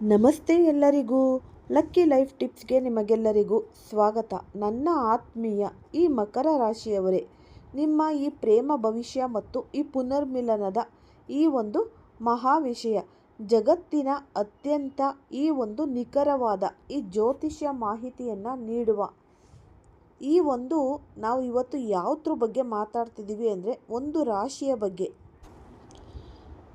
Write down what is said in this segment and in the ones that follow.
ನಮಸ್ತೆ ಎಲ್ಲರಿಗೂ. Lucky life ಟಿಪ್ಸ್ಗೆ ನಿಮಗೆಲ್ಲರಿಗೂ ಸ್ವಾಗತ. ನನ್ನ ಆತ್ಮೀಯ ಈ ಮಕರ ರಾಶಿಯವರೇ, ನಿಮ್ಮ ಈ ಪ್ರೇಮ ಭವಿಷ್ಯ ಮತ್ತು ಈ ಪುನರ್ಮಿಲನದ ಈ ಒಂದು ಮಹಾ ವಿಷಯ ಜಗತ್ತಿನ ಅತ್ಯಂತ ಈ ಒಂದು ನಿಖರವಾದ ಈ ಜ್ಯೋತಿಷ್ಯ ಮಾಹಿತಿಯನ್ನು ನೀಡುವ ಈ ಒಂದು ನಾವು ಇವತ್ತು ಯಾವುದ್ರ ಬಗ್ಗೆ ಮಾತಾಡ್ತಿದ್ದೀವಿ ಅಂದರೆ ಒಂದು ರಾಶಿಯ ಬಗ್ಗೆ.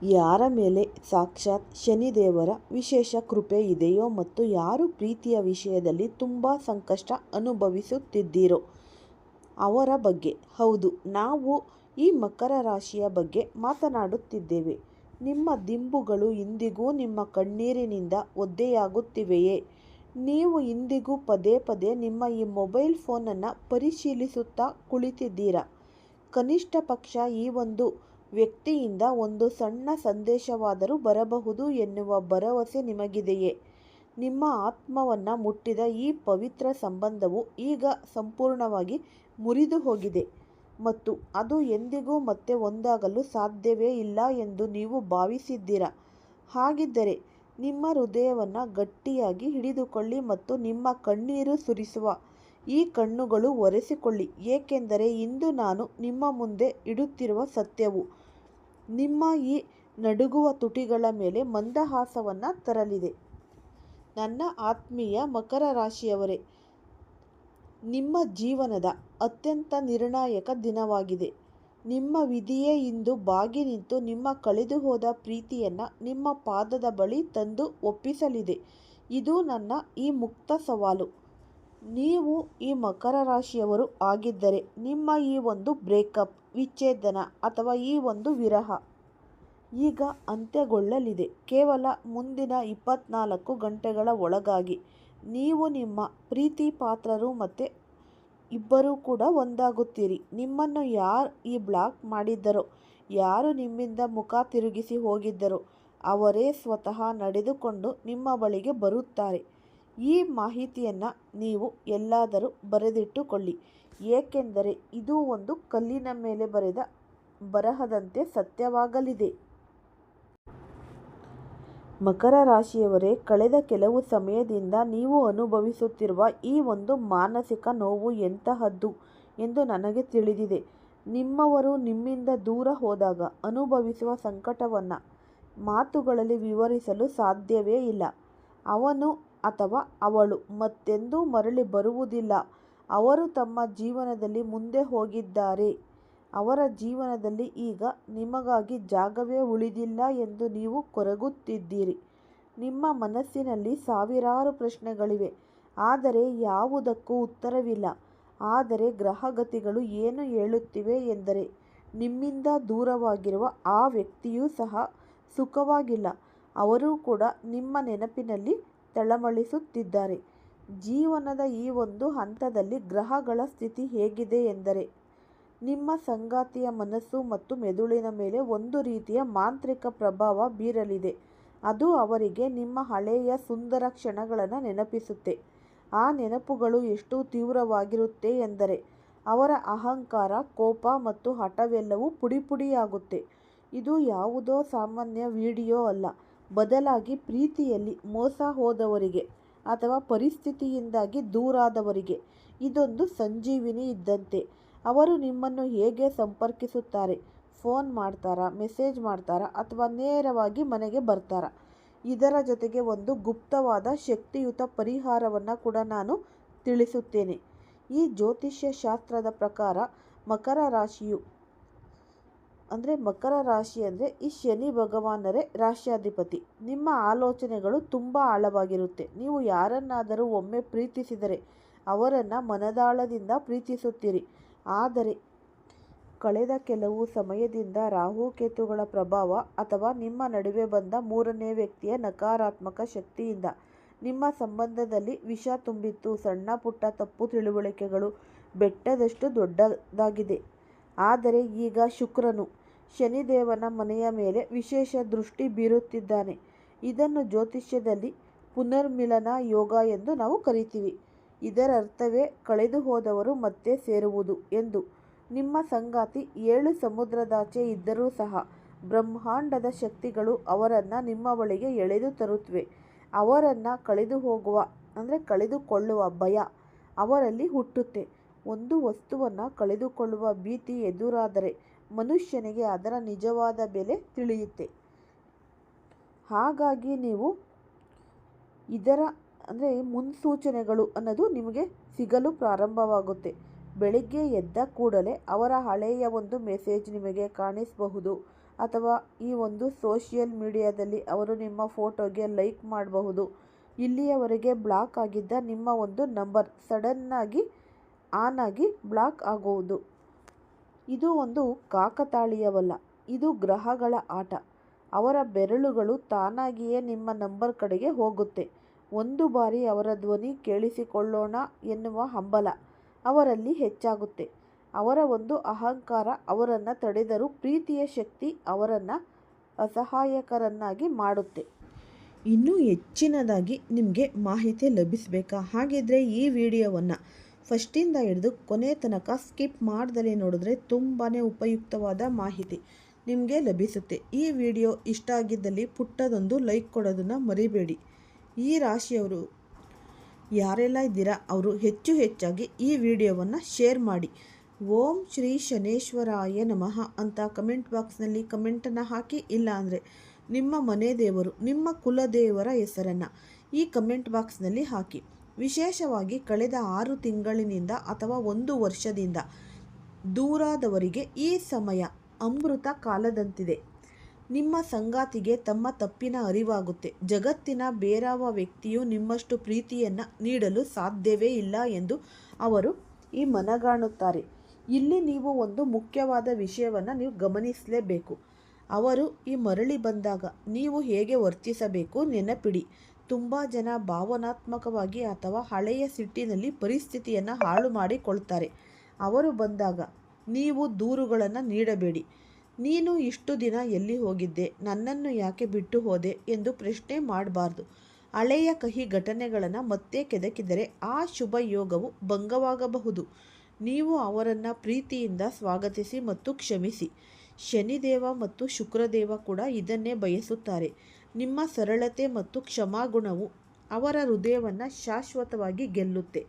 ಯಾರ ಮೇಲೆ ಸಾಕ್ಷಾತ್ ಶನಿದೇವರ ವಿಶೇಷ ಕೃಪೆ ಇದೆಯೋ ಮತ್ತು ಯಾರು ಪ್ರೀತಿಯ ವಿಷಯದಲ್ಲಿ ತುಂಬ ಸಂಕಷ್ಟ ಅನುಭವಿಸುತ್ತಿದ್ದೀರೋ ಅವರ ಬಗ್ಗೆ. ಹೌದು, ನಾವು ಈ ಮಕರ ರಾಶಿಯ ಬಗ್ಗೆ ಮಾತನಾಡುತ್ತಿದ್ದೇವೆ. ನಿಮ್ಮ ದಿಂಬುಗಳು ಇಂದಿಗೂ ನಿಮ್ಮ ಕಣ್ಣೀರಿನಿಂದ ಒದ್ದೆಯಾಗುತ್ತಿವೆಯೇ? ನೀವು ಇಂದಿಗೂ ಪದೇ ಪದೇ ನಿಮ್ಮ ಈ ಮೊಬೈಲ್ ಫೋನನ್ನು ಪರಿಶೀಲಿಸುತ್ತಾ ಕುಳಿತಿದ್ದೀರಾ? ಕನಿಷ್ಠ ಪಕ್ಷ ಈ ಒಂದು ವ್ಯಕ್ತಿಯಿಂದ ಒಂದು ಸಣ್ಣ ಸಂದೇಶವಾದರೂ ಬರಬಹುದು ಎನ್ನುವ ಭರವಸೆ ನಿಮಗಿದೆಯೇ? ನಿಮ್ಮ ಆತ್ಮವನ್ನು ಮುಟ್ಟಿದ ಈ ಪವಿತ್ರ ಸಂಬಂಧವು ಈಗ ಸಂಪೂರ್ಣವಾಗಿ ಮುರಿದು ಹೋಗಿದೆ ಮತ್ತು ಅದು ಎಂದಿಗೂ ಮತ್ತೆ ಒಂದಾಗಲು ಸಾಧ್ಯವೇ ಇಲ್ಲ ಎಂದು ನೀವು ಭಾವಿಸಿದ್ದೀರಾ? ಹಾಗಿದ್ದರೆ ನಿಮ್ಮ ಹೃದಯವನ್ನು ಗಟ್ಟಿಯಾಗಿ ಹಿಡಿದುಕೊಳ್ಳಿ ಮತ್ತು ನಿಮ್ಮ ಕಣ್ಣೀರು ಸುರಿಸುವ ಈ ಕಣ್ಣುಗಳು ಒರೆಸಿಕೊಳ್ಳಿ, ಏಕೆಂದರೆ ಇಂದು ನಾನು ನಿಮ್ಮ ಮುಂದೆ ಇಡುತ್ತಿರುವ ಸತ್ಯವು ನಿಮ್ಮ ಈ ನಡುಗುವ ತುಟಿಗಳ ಮೇಲೆ ಮಂದಹಾಸವನ್ನು ತರಲಿದೆ. ನನ್ನ ಆತ್ಮೀಯ ಮಕರ ರಾಶಿಯವರೇ, ನಿಮ್ಮ ಜೀವನದ ಅತ್ಯಂತ ನಿರ್ಣಾಯಕ ದಿನವಾಗಿದೆ. ನಿಮ್ಮ ವಿಧಿಯೇ ಇಂದು ಬಾಗಿ ನಿಂತು ನಿಮ್ಮ ಕಳೆದು ಹೋದ ಪ್ರೀತಿಯನ್ನು ನಿಮ್ಮ ಪಾದದ ಬಳಿ ತಂದು ಒಪ್ಪಿಸಲಿದೆ. ಇದು ನನ್ನ ಈ ಮುಕ್ತ ಸವಾಲು. ನೀವು ಈ ಮಕರ ರಾಶಿಯವರು ಆಗಿದ್ದರೆ ನಿಮ್ಮ ಈ ಒಂದು ಬ್ರೇಕಪ್ ವಿಚ್ಛೇದನ ಅಥವಾ ಈ ಒಂದು ವಿರಹ. ಈಗ ಅಂತ್ಯಗೊಳ್ಳಲಿದೆ. ಕೇವಲ ಮುಂದಿನ ಇಪ್ಪತ್ನಾಲ್ಕು ಗಂಟೆಗಳ ಒಳಗಾಗಿ ನೀವು ನಿಮ್ಮ ಪ್ರೀತಿ ಪಾತ್ರರು ಮತ್ತು ಇಬ್ಬರೂ ಕೂಡ ಒಂದಾಗುತ್ತೀರಿ. ನಿಮ್ಮನ್ನು ಯಾರು ಈ ಬ್ಲಾಕ್ ಮಾಡಿದ್ದರೋ, ಯಾರು ನಿಮ್ಮಿಂದ ಮುಖ ತಿರುಗಿಸಿ ಹೋಗಿದ್ದರೋ, ಅವರೇ ಸ್ವತಃ ನಡೆದುಕೊಂಡು ನಿಮ್ಮ ಬಳಿಗೆ ಬರುತ್ತಾರೆ. ಈ ಮಾಹಿತಿಯನ್ನು ನೀವು ಎಲ್ಲಾದರೂ ಬರೆದಿಟ್ಟುಕೊಳ್ಳಿ. ಏಕೆಂದರೆ ಇದು ಒಂದು ಕಲ್ಲಿನ ಮೇಲೆ ಬರೆದ ಬರಹದಂತೆ ಸತ್ಯವಾಗಲಿದೆ. ಮಕರ ರಾಶಿಯವರೇ, ಕಳೆದ ಕೆಲವು ಸಮಯದಿಂದ ನೀವು ಅನುಭವಿಸುತ್ತಿರುವ ಈ ಒಂದು ಮಾನಸಿಕ ನೋವು ಎಂತಹದ್ದು ಎಂದು ನನಗೆ ತಿಳಿದಿದೆ. ನಿಮ್ಮವರು ನಿಮ್ಮಿಂದ ದೂರ ಹೋದಾಗ ಅನುಭವಿಸುವ ಸಂಕಟವನ್ನು ಮಾತುಗಳಲ್ಲಿ ವಿವರಿಸಲು ಸಾಧ್ಯವೇ ಇಲ್ಲ. ಅವನು ಅಥವಾ ಅವಳು ಮತ್ತೆಂದೂ ಮರಳಿ ಬರುವುದಿಲ್ಲ. ಅವರು ತಮ್ಮ ಜೀವನದಲ್ಲಿ ಮುಂದೆ ಹೋಗಿದ್ದಾರೆ. ಅವರ ಜೀವನದಲ್ಲಿ ಈಗ ನಿಮಗಾಗಿ ಜಾಗವೇ ಉಳಿದಿಲ್ಲ ಎಂದು ನೀವು ಕೊರಗುತ್ತಿದ್ದೀರಿ. ನಿಮ್ಮ ಮನಸ್ಸಿನಲ್ಲಿ ಸಾವಿರಾರು ಪ್ರಶ್ನೆಗಳಿವೆ. ಆದರೆ ಯಾವುದಕ್ಕೂ ಉತ್ತರವಿಲ್ಲ. ಆದರೆ ಗ್ರಹಗತಿಗಳು ಏನು ಹೇಳುತ್ತಿವೆ ಎಂದರೆ, ನಿಮ್ಮಿಂದ ದೂರವಾಗಿರುವ ಆ ವ್ಯಕ್ತಿಯೂ ಸಹ ಸುಖವಾಗಿಲ್ಲ. ಅವರೂ ಕೂಡ ನಿಮ್ಮ ನೆನಪಿನಲ್ಲಿ ತಳಮಳಿಸುತ್ತಿದ್ದಾರೆ. ಜೀವನದ ಈ ಒಂದು ಹಂತದಲ್ಲಿ ಗ್ರಹಗಳ ಸ್ಥಿತಿ ಹೇಗಿದೆ ಎಂದರೆ, ನಿಮ್ಮ ಸಂಗಾತಿಯ ಮನಸ್ಸು ಮತ್ತು ಮೆದುಳಿನ ಮೇಲೆ ಒಂದು ರೀತಿಯ ಮಾಂತ್ರಿಕ ಪ್ರಭಾವ ಬೀರಲಿದೆ. ಅದು ಅವರಿಗೆ ನಿಮ್ಮ ಹಳೆಯ ಸುಂದರ ಕ್ಷಣಗಳನ್ನು ನೆನಪಿಸುತ್ತೆ. ಆ ನೆನಪುಗಳು ಎಷ್ಟು ತೀವ್ರವಾಗಿರುತ್ತೆ ಎಂದರೆ, ಅವರ ಅಹಂಕಾರ, ಕೋಪ ಮತ್ತು ಹಠವೆಲ್ಲವೂ ಪುಡಿಪುಡಿಯಾಗುತ್ತೆ. ಇದು ಯಾವುದೋ ಸಾಮಾನ್ಯ ವಿಡಿಯೋ ಅಲ್ಲ, ಬದಲಾಗಿ ಪ್ರೀತಿಯಲ್ಲಿ ಮೋಸ ಹೋದವರಿಗೆ. ಅಥವಾ ಪರಿಸ್ಥಿತಿಯಿಂದಾಗಿ ದೂರಾದವರಿಗೆ. ಇದೊಂದು ಸಂಜೀವಿನಿ ಇದ್ದಂತೆ. ಅವರು ನಿಮ್ಮನ್ನು ಹೇಗೆ ಸಂಪರ್ಕಿಸುತ್ತಾರೆ? ಫೋನ್ ಮಾಡ್ತಾರಾ? ಮೆಸೇಜ್ ಮಾಡ್ತಾರಾ? ಅಥವಾ ನೇರವಾಗಿ ಮನೆಗೆ ಬರ್ತಾರಾ? ಇದರ ಜೊತೆಗೆ ಒಂದು ಗುಪ್ತವಾದ ಶಕ್ತಿಯುತ ಪರಿಹಾರವನ್ನು ಕೂಡ ನಾನು ತಿಳಿಸುತ್ತೇನೆ. ಈ ಜ್ಯೋತಿಷ್ಯ ಶಾಸ್ತ್ರದ ಪ್ರಕಾರ ಮಕರ ರಾಶಿಯು ಅಂದರೆ ಮಕರ ರಾಶಿ ಅಂದರೆ ಈ ಶನಿ ಭಗವಾನರೇ ರಾಶ್ಯಾಧಿಪತಿ ನಿಮ್ಮ ಆಲೋಚನೆಗಳು ತುಂಬ ಆಳವಾಗಿರುತ್ತೆ. ನೀವು ಯಾರನ್ನಾದರೂ ಒಮ್ಮೆ ಪ್ರೀತಿಸಿದರೆ ಅವರನ್ನು ಮನದಾಳದಿಂದ ಪ್ರೀತಿಸುತ್ತೀರಿ. ಆದರೆ ಕಳೆದ ಕೆಲವು ಸಮಯದಿಂದ ರಾಹುಕೇತುಗಳ ಪ್ರಭಾವ ಅಥವಾ ನಿಮ್ಮ ನಡುವೆ ಬಂದ ಮೂರನೇ ವ್ಯಕ್ತಿಯ ನಕಾರಾತ್ಮಕ ಶಕ್ತಿಯಿಂದ ನಿಮ್ಮ ಸಂಬಂಧದಲ್ಲಿ ವಿಷ ತುಂಬಿತ್ತು, ಸಣ್ಣ ಪುಟ್ಟ ತಪ್ಪು ತಿಳುವಳಿಕೆಗಳು ಬೆಟ್ಟದಷ್ಟು ದೊಡ್ಡದಾಗಿದೆ. ಆದರೆ ಈಗ ಶುಕ್ರನು ಶನಿದೇವನ ಮನೆಯ ಮೇಲೆ ವಿಶೇಷ ದೃಷ್ಟಿ ಬೀರುತ್ತಿದ್ದಾನೆ. ಇದನ್ನು ಜ್ಯೋತಿಷ್ಯದಲ್ಲಿ ಪುನರ್ಮಿಲನ ಯೋಗ ಎಂದು ನಾವು ಕರಿತೀವಿ. ಇದರರ್ಥವೇ ಕಳೆದು ಹೋದವರು ಮತ್ತೆ ಸೇರುವುದು ಎಂದು. ನಿಮ್ಮ ಸಂಗಾತಿ ಏಳು ಸಮುದ್ರದಾಚೆ ಇದ್ದರೂ ಸಹ ಬ್ರಹ್ಮಾಂಡದ ಶಕ್ತಿಗಳು ಅವರನ್ನು ನಿಮ್ಮ ಬಳಿಗೆ ಎಳೆದು ತರುತ್ತವೆ ಅವರನ್ನು ಕಳೆದು ಹೋಗುವ ಅಂದರೆ ಕಳೆದುಕೊಳ್ಳುವ ಭಯ ಅವರಲ್ಲಿ ಹುಟ್ಟುತ್ತೆ. ಒಂದು ವಸ್ತುವನ್ನು ಕಳೆದುಕೊಳ್ಳುವ ಭೀತಿ ಎದುರಾದರೆ ಮನುಷ್ಯನಿಗೆ ಅದರ ನಿಜವಾದ ಬೆಲೆ ತಿಳಿಯುತ್ತೆ. ಹಾಗಾಗಿ ನೀವು ಇದರ, ಅಂದರೆ ಮುನ್ಸೂಚನೆಗಳು ಅನ್ನೋದು ನಿಮಗೆ ಸಿಗಲು ಪ್ರಾರಂಭವಾಗುತ್ತೆ. ಬೆಳಿಗ್ಗೆ ಎದ್ದ ಕೂಡಲೇ ಅವರ ಹಳೆಯ ಒಂದು ಮೆಸೇಜ್ ನಿಮಗೆ ಕಾಣಿಸಬಹುದು. ಅಥವಾ ಈ ಒಂದು ಸೋಷಿಯಲ್ ಮೀಡಿಯಾದಲ್ಲಿ ಅವರು ನಿಮ್ಮ ಫೋಟೋಗೆ ಲೈಕ್ ಮಾಡಬಹುದು. ಇಲ್ಲಿಯವರೆಗೆ ಬ್ಲಾಕ್ ಆಗಿದ್ದ ನಿಮ್ಮ ಒಂದು ನಂಬರ್ ಸಡನ್ನಾಗಿ ಆನ್ ಆಗಿ ಬ್ಲಾಕ್ ಆಗುವುದು. ಇದು ಒಂದು ಕಾಕತಾಳೀಯವಲ್ಲ. ಇದು ಗ್ರಹಗಳ ಆಟ. ಅವರ ಬೆರಳುಗಳು ತಾನಾಗಿಯೇ ನಿಮ್ಮ ನಂಬರ್ ಕಡೆಗೆ ಹೋಗುತ್ತೆ. ಒಂದು ಬಾರಿ ಅವರ ಧ್ವನಿ ಕೇಳಿಸಿಕೊಳ್ಳೋಣ ಎನ್ನುವ ಹಂಬಲ ಅವರಲ್ಲಿ ಹೆಚ್ಚಾಗುತ್ತೆ. ಅವರ ಒಂದು ಅಹಂಕಾರ ಅವರನ್ನು ತಡೆದರೂ ಪ್ರೀತಿಯ ಶಕ್ತಿ ಅವರನ್ನು ಅಸಹಾಯಕರನ್ನಾಗಿ ಮಾಡುತ್ತೆ. ಇನ್ನೂ ಹೆಚ್ಚಿನದಾಗಿ ನಿಮಗೆ ಮಾಹಿತಿ ಲಭಿಸಬೇಕಾ? ಹಾಗಿದ್ರೆ ಈ ವಿಡಿಯೋವನ್ನು ಫಸ್ಟಿಂದ ಹಿಡಿದು ಕೊನೆ ತನಕ ಸ್ಕಿಪ್ ಮಾಡ್ದಲೇ ನೋಡಿದ್ರೆ ತುಂಬಾ ಉಪಯುಕ್ತವಾದ ಮಾಹಿತಿ ನಿಮಗೆ ಲಭಿಸುತ್ತೆ. ಈ ವಿಡಿಯೋ ಇಷ್ಟ ಆಗಿದ್ದಲ್ಲಿ ಪುಟ್ಟದೊಂದು ಲೈಕ್ ಕೊಡೋದನ್ನು ಮರಿಬೇಡಿ. ಈ ರಾಶಿಯವರು ಯಾರೆಲ್ಲ ಇದ್ದೀರಾ, ಅವರು ಹೆಚ್ಚು ಹೆಚ್ಚಾಗಿ ಈ ವಿಡಿಯೋವನ್ನು ಶೇರ್ ಮಾಡಿ. ಓಂ ಶ್ರೀ ಶನೇಶ್ವರಾಯ ನಮಃ ಅಂತ ಕಮೆಂಟ್ ಬಾಕ್ಸ್ನಲ್ಲಿ ಕಮೆಂಟನ್ನು ಹಾಕಿ ಇಲ್ಲ ಅಂದರೆ ನಿಮ್ಮ ಮನೆ ದೇವರು, ನಿಮ್ಮ ಕುಲದೇವರ ಹೆಸರನ್ನು ಈ ಕಮೆಂಟ್ ಬಾಕ್ಸ್ನಲ್ಲಿ ಹಾಕಿ. ವಿಶೇಷವಾಗಿ ಕಳೆದ ಆರು ತಿಂಗಳಿನಿಂದ ಅಥವಾ ಒಂದು ವರ್ಷದಿಂದ ದೂರಾದವರಿಗೆ ಈ ಸಮಯ ಅಮೃತ ಕಾಲದಂತಿದೆ. ನಿಮ್ಮ ಸಂಗಾತಿಗೆ ತಮ್ಮ ತಪ್ಪಿನ ಅರಿವಾಗುತ್ತೆ. ಜಗತ್ತಿನ ಬೇರಾವ ವ್ಯಕ್ತಿಯು ನಿಮ್ಮಷ್ಟು ಪ್ರೀತಿಯನ್ನು ನೀಡಲು ಸಾಧ್ಯವೇ ಇಲ್ಲ ಎಂದು ಅವರು ಈ ಮನಗಾಣುತ್ತಾರೆ. ಇಲ್ಲಿ ನೀವು ಒಂದು ಮುಖ್ಯವಾದ ವಿಷಯವನ್ನು ನೀವು ಗಮನಿಸಲೇಬೇಕು. ಅವರು ಈ ಮರಳಿ ಬಂದಾಗ ನೀವು ಹೇಗೆ ವರ್ತಿಸಬೇಕು ನೆನಪಿಡಿ. ತುಂಬ ಜನ ಭಾವನಾತ್ಮಕವಾಗಿ ಅಥವಾ ಹಳೆಯ ಸಿಟ್ಟಿನಲ್ಲಿ ಪರಿಸ್ಥಿತಿಯನ್ನು ಹಾಳು ಮಾಡಿಕೊಳ್ತಾರೆ. ಅವರು ಬಂದಾಗ, ನೀವು ದೂರುಗಳನ್ನು ನೀಡಬೇಡಿ. ನೀನು ಇಷ್ಟು ದಿನ ಎಲ್ಲಿ ಹೋಗಿದ್ದೆ? ನನ್ನನ್ನು ಯಾಕೆ ಬಿಟ್ಟು ಹೋದೆ? ಎಂದು ಪ್ರಶ್ನೆ ಮಾಡಬಾರ್ದು. ಹಳೆಯ ಕಹಿ ಘಟನೆಗಳನ್ನು ಮತ್ತೆ ಕೆದಕಿದರೆ ಆ ಶುಭ ಯೋಗವು ಭಂಗವಾಗಬಹುದು. ನೀವು ಅವರನ್ನು ಪ್ರೀತಿಯಿಂದ ಸ್ವಾಗತಿಸಿ ಮತ್ತು ಕ್ಷಮಿಸಿ. ಶನಿದೇವ ಮತ್ತು ಶುಕ್ರದೇವ ಕೂಡ ಇದನ್ನೇ ಬಯಸುತ್ತಾರೆ. ನಿಮ್ಮ ಸರಳತೆ ಮತ್ತು ಕ್ಷಮಾಗುಣವು ಅವರ ಹೃದಯವನ್ನು ಶಾಶ್ವತವಾಗಿ ಗೆಲ್ಲುತ್ತೆ.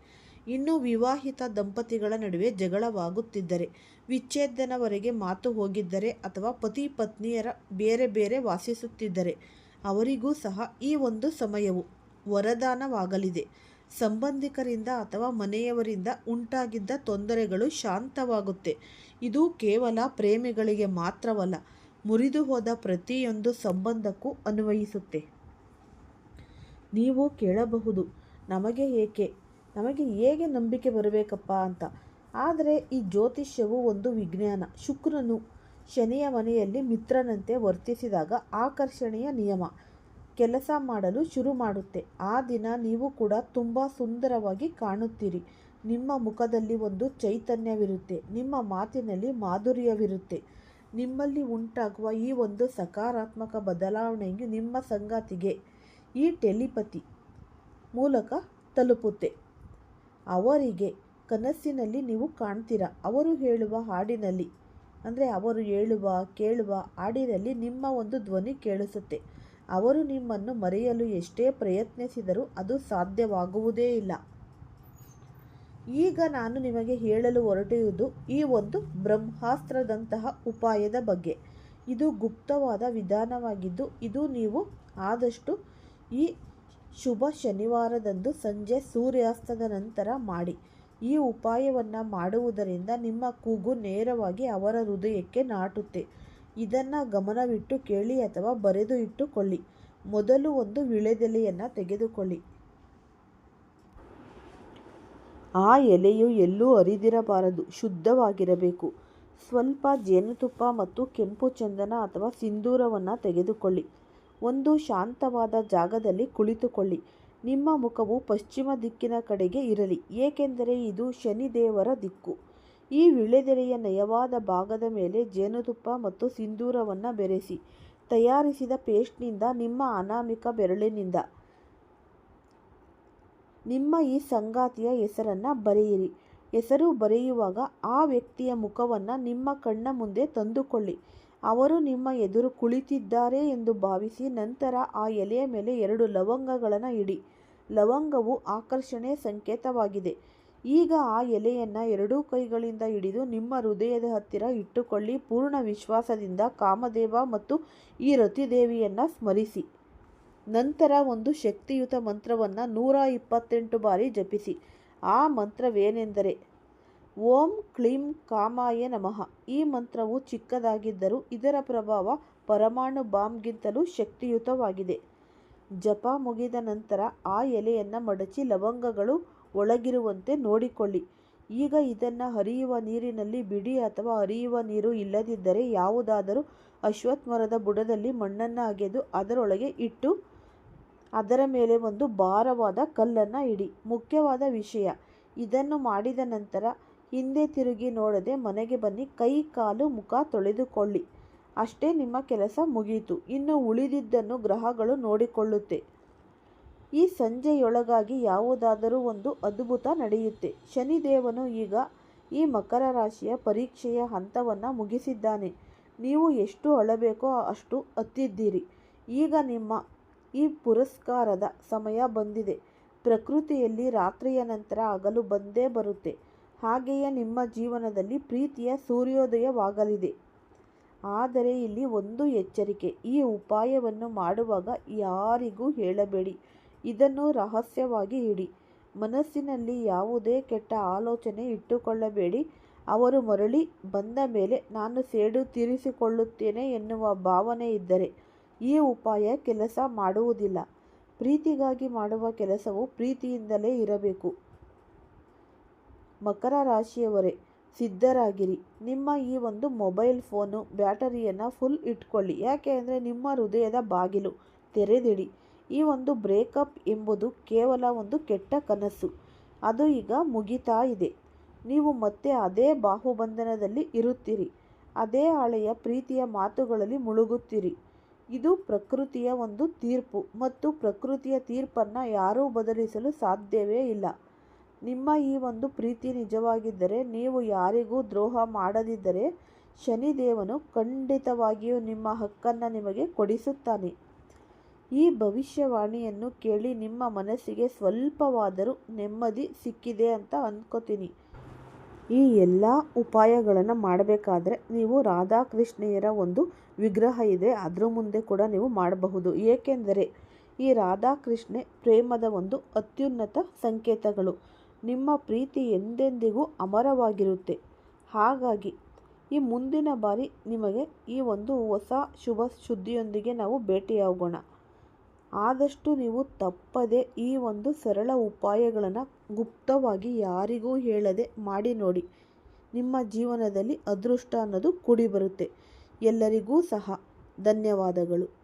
ಇನ್ನು ವಿವಾಹಿತ ದಂಪತಿಗಳ ನಡುವೆ ಜಗಳವಾಗುತ್ತಿದ್ದರೆ, ವಿಚ್ಛೇದನವರೆಗೆ ಮಾತು ಹೋಗಿದ್ದರೆ ಅಥವಾ ಪತಿ ಪತ್ನಿಯರ ಬೇರೆ ಬೇರೆ ವಾಸಿಸುತ್ತಿದ್ದರೆ, ಅವರಿಗೂ ಸಹ ಈ ಒಂದು ಸಮಯವು ವರದಾನವಾಗಲಿದೆ. ಸಂಬಂಧಿಕರಿಂದ ಅಥವಾ ಮನೆಯವರಿಂದ ಉಂಟಾಗಿದ್ದ ತೊಂದರೆಗಳು ಶಾಂತವಾಗುತ್ತೆ. ಇದು ಕೇವಲ ಪ್ರೇಮಿಗಳಿಗೆ ಮಾತ್ರವಲ್ಲ ಮುರಿದು ಹೋದ ಪ್ರತಿಯೊಂದು ಸಂಬಂಧಕ್ಕೂ ಅನ್ವಯಿಸುತ್ತೆ. ನೀವು ಕೇಳಬಹುದು, ನಮಗೆ ಏಕೆ? ನಮಗೆ ಹೇಗೆ ನಂಬಿಕೆ ಬರಬೇಕಪ್ಪ? ಅಂತ. ಆದರೆ ಈ ಜ್ಯೋತಿಷ್ಯವು ಒಂದು ವಿಜ್ಞಾನ. ಶುಕ್ರನು ಶನಿಯ ಮನೆಯಲ್ಲಿ ಮಿತ್ರನಂತೆ ವರ್ತಿಸಿದಾಗ ಆಕರ್ಷಣೆಯ ನಿಯಮ. ಕೆಲಸ ಮಾಡಲು ಶುರು ಮಾಡುತ್ತೆ. ಆ ದಿನ ನೀವು ಕೂಡ ತುಂಬ ಸುಂದರವಾಗಿ ಕಾಣುತ್ತೀರಿ. ನಿಮ್ಮ ಮುಖದಲ್ಲಿ ಒಂದು ಚೈತನ್ಯವಿರುತ್ತೆ. ನಿಮ್ಮ ಮಾತಿನಲ್ಲಿ ಮಾಧುರ್ಯವಿರುತ್ತೆ. ನಿಮ್ಮಲ್ಲಿ ಉಂಟಾಗುವ ಈ ಒಂದು ಸಕಾರಾತ್ಮಕ ಬದಲಾವಣೆಯು ನಿಮ್ಮ ಸಂಗಾತಿಗೆ ಈ ಟೆಲಿಪತಿ ಮೂಲಕ ತಲುಪುತ್ತೆ. ಅವರಿಗೆ ಕನಸಿನಲ್ಲಿ ನೀವು ಕಾಣ್ತೀರ? ಅವರು ಹೇಳುವ ಹಾಡಿನಲ್ಲಿ, ಅಂದರೆ ಅವರು ಹೇಳುವ, ಕೇಳುವ ಹಾಡಿನಲ್ಲಿ ನಿಮ್ಮ ಒಂದು ಧ್ವನಿ ಕೇಳಿಸುತ್ತೆ. ಅವರು ನಿಮ್ಮನ್ನು ಮರೆಯಲು ಎಷ್ಟೇ ಪ್ರಯತ್ನಿಸಿದರೂ ಅದು ಸಾಧ್ಯವಾಗುವುದೇ ಇಲ್ಲ. ಈಗ ನಾನು ನಿಮಗೆ ಹೇಳಲು ಹೊರಟಿರುವುದು ಈ ಒಂದು ಬ್ರಹ್ಮಾಸ್ತ್ರದಂತಹ ಉಪಾಯದ ಬಗ್ಗೆ. ಇದು ಗುಪ್ತವಾದ ವಿಧಾನವಾಗಿದ್ದು, ಇದು ನೀವು ಆದಷ್ಟು ಈ ಶುಭ ಶನಿವಾರದಂದು ಸಂಜೆ ಸೂರ್ಯಾಸ್ತದ ನಂತರ ಮಾಡಿ. ಈ ಉಪಾಯವನ್ನು ಮಾಡುವುದರಿಂದ ನಿಮ್ಮ ಕೂಗು ನೇರವಾಗಿ ಅವರ ಹೃದಯಕ್ಕೆ ನಾಟುತ್ತೆ. ಇದನ್ನು ಗಮನವಿಟ್ಟು ಕೇಳಿ ಅಥವಾ ಬರೆದು ಇಟ್ಟುಕೊಳ್ಳಿ. ಮೊದಲು ಒಂದು ವಿಳೆದೆಲೆಯನ್ನು ತೆಗೆದುಕೊಳ್ಳಿ. ಆ ಎಲೆಯು ಎಲ್ಲೂ ಹರಿದಿರಬಾರದು, ಶುದ್ಧವಾಗಿರಬೇಕು. ಸ್ವಲ್ಪ ಜೇನುತುಪ್ಪ ಮತ್ತು ಕೆಂಪು ಚಂದನ ಅಥವಾ ಸಿಂಧೂರವನ್ನು ತೆಗೆದುಕೊಳ್ಳಿ. ಒಂದು ಶಾಂತವಾದ ಜಾಗದಲ್ಲಿ ಕುಳಿತುಕೊಳ್ಳಿ. ನಿಮ್ಮ ಮುಖವು ಪಶ್ಚಿಮ ದಿಕ್ಕಿನ ಕಡೆಗೆ ಇರಲಿ, ಏಕೆಂದರೆ ಇದು ಶನಿದೇವರ ದಿಕ್ಕು. ಈ ವಿಳೆದೆಲೆಯ ನಯವಾದ ಭಾಗದ ಮೇಲೆ ಜೇನುತುಪ್ಪ ಮತ್ತು ಸಿಂಧೂರವನ್ನು ಬೆರೆಸಿ. ತಯಾರಿಸಿದ ಪೇಸ್ಟ್ನಿಂದ ನಿಮ್ಮ ಅನಾಮಿಕ ಬೆರಳಿನಿಂದ. ನಿಮ್ಮ ಈ ಸಂಗಾತಿಯ ಹೆಸರನ್ನು ಬರೆಯಿರಿ. ಹೆಸರು ಬರೆಯುವಾಗ ಆ ವ್ಯಕ್ತಿಯ ಮುಖವನ್ನು ನಿಮ್ಮ ಕಣ್ಣ ಮುಂದೆ ತಂದುಕೊಳ್ಳಿ. ಅವರು ನಿಮ್ಮ ಎದುರು ಕುಳಿತಿದ್ದಾರೆ ಎಂದು ಭಾವಿಸಿ ನಂತರ ಆ ಎಲೆಯ ಮೇಲೆ ಎರಡು ಲವಂಗಗಳನ್ನು ಇಡಿ. ಲವಂಗವು ಆಕರ್ಷಣೆ ಸಂಕೇತವಾಗಿದೆ. ಈಗ ಆ ಎಲೆಯನ್ನು ಎರಡೂ ಕೈಗಳಿಂದ ಹಿಡಿದು ನಿಮ್ಮ ಹೃದಯದ ಹತ್ತಿರ ಇಟ್ಟುಕೊಳ್ಳಿ. ಪೂರ್ಣ ವಿಶ್ವಾಸದಿಂದ ಕಾಮದೇವ ಮತ್ತು ಈ ರತಿದೇವಿಯನ್ನು ಸ್ಮರಿಸಿ. ನಂತರ ಒಂದು ಶಕ್ತಿಯುತ ಮಂತ್ರವನ್ನು ನೂರ ಇಪ್ಪತ್ತೆಂಟು ಬಾರಿ ಜಪಿಸಿ. ಆ ಮಂತ್ರವೇನೆಂದರೆ, ಓಂ ಕ್ಲೀಂ ಕಾಮಾಯ ನಮಃ. ಈ ಮಂತ್ರವು ಚಿಕ್ಕದಾಗಿದ್ದರೂ ಇದರ ಪ್ರಭಾವ ಪರಮಾಣು ಬಾಂಬ್ಗಿಂತಲೂ ಶಕ್ತಿಯುತವಾಗಿದೆ. ಜಪ ಮುಗಿದ ನಂತರ ಆ ಎಲೆಯನ್ನು ಮಡಚಿ ಲವಂಗಗಳು ಒಳಗಿರುವಂತೆ ನೋಡಿಕೊಳ್ಳಿ. ಈಗ ಇದನ್ನು ಹರಿಯುವ ನೀರಿನಲ್ಲಿ ಬಿಡಿ ಅಥವಾ ಹರಿಯುವ ನೀರು ಇಲ್ಲದಿದ್ದರೆ ಯಾವುದಾದರೂ ಅಶ್ವತ್ಥ ಮರದ ಬುಡದಲ್ಲಿ ಮಣ್ಣನ್ನು ಅಗೆದು ಅದರೊಳಗೆ ಇಟ್ಟು ಅದರ ಮೇಲೆ ಒಂದು ಭಾರವಾದ ಕಲ್ಲನ್ನು ಇಡಿ. ಮುಖ್ಯವಾದ ವಿಷಯ, ಇದನ್ನು ಮಾಡಿದ ನಂತರ ಹಿಂದೆ ತಿರುಗಿ ನೋಡದೆ ಮನೆಗೆ ಬನ್ನಿ, ಕೈ ಕಾಲು ಮುಖ ತೊಳೆದುಕೊಳ್ಳಿ. ಅಷ್ಟೇ ನಿಮ್ಮ ಕೆಲಸ ಮುಗಿಯಿತು ಇನ್ನು ಉಳಿದಿದ್ದನ್ನು ಗ್ರಹಗಳು ನೋಡಿಕೊಳ್ಳುತ್ತೆ. ಈ ಸಂಜೆಯೊಳಗಾಗಿ ಯಾವುದಾದರೂ ಒಂದು ಅದ್ಭುತ ನಡೆಯುತ್ತೆ. ಶನಿದೇವನು ಈಗ ಈ ಮಕರ ರಾಶಿಯ ಪರೀಕ್ಷೆಯ ಹಂತವನ್ನು ಮುಗಿಸಿದ್ದಾನೆ. ನೀವು ಎಷ್ಟು ಅಳಬೇಕೋ ಅಷ್ಟು ಅತ್ತಿದ್ದೀರಿ. ಈಗ ನಿಮ್ಮ ಈ ಪುರಸ್ಕಾರದ ಸಮಯ ಬಂದಿದೆ. ಪ್ರಕೃತಿಯಲ್ಲಿ ರಾತ್ರಿಯ ನಂತರ ಹಗಲು ಬಂದೇ ಬರುತ್ತೆ. ಹಾಗೆಯೇ ನಿಮ್ಮ ಜೀವನದಲ್ಲಿ ಪ್ರೀತಿಯ ಸೂರ್ಯೋದಯವಾಗಲಿದೆ. ಆದರೆ ಇಲ್ಲಿ ಒಂದು ಎಚ್ಚರಿಕೆ, ಈ ಉಪಾಯವನ್ನು ಮಾಡುವಾಗ ಯಾರಿಗೂ ಹೇಳಬೇಡಿ. ಇದನ್ನು ರಹಸ್ಯವಾಗಿ ಇಡಿ. ಮನಸ್ಸಿನಲ್ಲಿ ಯಾವುದೇ ಕೆಟ್ಟ ಆಲೋಚನೆ ಇಟ್ಟುಕೊಳ್ಳಬೇಡಿ. ಅವರು ಮರಳಿ ಬಂದ ಮೇಲೆ ನಾನು ಸೇಡು ತೀರಿಸಿಕೊಳ್ಳುತ್ತೇನೆ ಎನ್ನುವ ಭಾವನೆ ಇದ್ದರೆ ಈ ಉಪಾಯ ಕೆಲಸ ಮಾಡುವುದಿಲ್ಲ. ಪ್ರೀತಿಗಾಗಿ ಮಾಡುವ ಕೆಲಸವು ಪ್ರೀತಿಯಿಂದಲೇ ಇರಬೇಕು. ಮಕರ ರಾಶಿಯವರೇ, ಸಿದ್ಧರಾಗಿರಿ. ನಿಮ್ಮ ಈ ಒಂದು ಮೊಬೈಲ್ ಫೋನು, ಬ್ಯಾಟರಿಯನ್ನು ಫುಲ್ ಇಟ್ಕೊಳ್ಳಿ. ಯಾಕೆ ಅಂದರೆ ನಿಮ್ಮ ಹೃದಯದ ಬಾಗಿಲು ತೆರೆದಿಡಿ. ಈ ಒಂದು ಬ್ರೇಕಪ್ ಎಂಬುದು ಕೇವಲ ಒಂದು ಕೆಟ್ಟ ಕನಸು. ಅದು ಈಗ ಮುಗಿತಾ ಇದೆ. ನೀವು ಮತ್ತೆ ಅದೇ ಬಾಹುಬಂಧನದಲ್ಲಿ ಇರುತ್ತೀರಿ. ಅದೇ ಹಳೆಯ ಪ್ರೀತಿಯ ಮಾತುಗಳಲ್ಲಿ ಮುಳುಗುತ್ತೀರಿ. ಇದು ಪ್ರಕೃತಿಯ ಒಂದು ತೀರ್ಪು ಮತ್ತು ಪ್ರಕೃತಿಯ ತೀರ್ಪನ್ನು ಯಾರೂ ಬದಲಿಸಲು ಸಾಧ್ಯವೇ ಇಲ್ಲ. ನಿಮ್ಮ ಈ ಒಂದು ಪ್ರೀತಿ ನಿಜವಾಗಿದ್ದರೆ, ನೀವು ಯಾರಿಗೂ ದ್ರೋಹ ಮಾಡದಿದ್ದರೆ ಶನಿದೇವನು ಖಂಡಿತವಾಗಿಯೂ ನಿಮ್ಮ ಹಕ್ಕನ್ನು ನಿಮಗೆ ಕೊಡಿಸುತ್ತಾನೆ. ಈ ಭವಿಷ್ಯವಾಣಿಯನ್ನು ಕೇಳಿ ನಿಮ್ಮ ಮನಸ್ಸಿಗೆ ಸ್ವಲ್ಪವಾದರೂ ನೆಮ್ಮದಿ ಸಿಕ್ಕಿದೆ ಅಂತ ಅಂದ್ಕೋತೀನಿ ಈ ಎಲ್ಲ ಉಪಾಯಗಳನ್ನು ಮಾಡಬೇಕಾದ್ರೆ ನೀವು ರಾಧಾಕೃಷ್ಣೆಯರ ಒಂದು ವಿಗ್ರಹ ಇದೆ, ಅದರ ಮುಂದೆ ಕೂಡ ನೀವು ಮಾಡಬಹುದು. ಏಕೆಂದರೆ ಈ ರಾಧಾಕೃಷ್ಣೆ ಪ್ರೇಮದ ಒಂದು ಅತ್ಯುನ್ನತ ಸಂಕೇತಗಳು. ನಿಮ್ಮ ಪ್ರೀತಿ ಎಂದೆಂದಿಗೂ ಅಮರವಾಗಿರುತ್ತೆ. ಹಾಗಾಗಿ ಈ ಮುಂದಿನ ಬಾರಿ ನಿಮಗೆ ಈ ಒಂದು ಹೊಸ ಶುಭ ಶುದ್ಧಿಯೊಂದಿಗೆ ನಾವು ಭೇಟಿಯಾಗೋಣ. ಆದಷ್ಟು ನೀವು ತಪ್ಪದೆ ಈ ಒಂದು ಸರಳ ಉಪಾಯಗಳನ್ನು ಗುಪ್ತವಾಗಿ ಯಾರಿಗೂ ಹೇಳದೆ ಮಾಡಿ ನೋಡಿ. ನಿಮ್ಮ ಜೀವನದಲ್ಲಿ ಅದೃಷ್ಟ ಅನ್ನೋದು ಕೂಡಿ ಬರುತ್ತೆ ಎಲ್ಲರಿಗೂ ಸಹ. ಧನ್ಯವಾದಗಳು.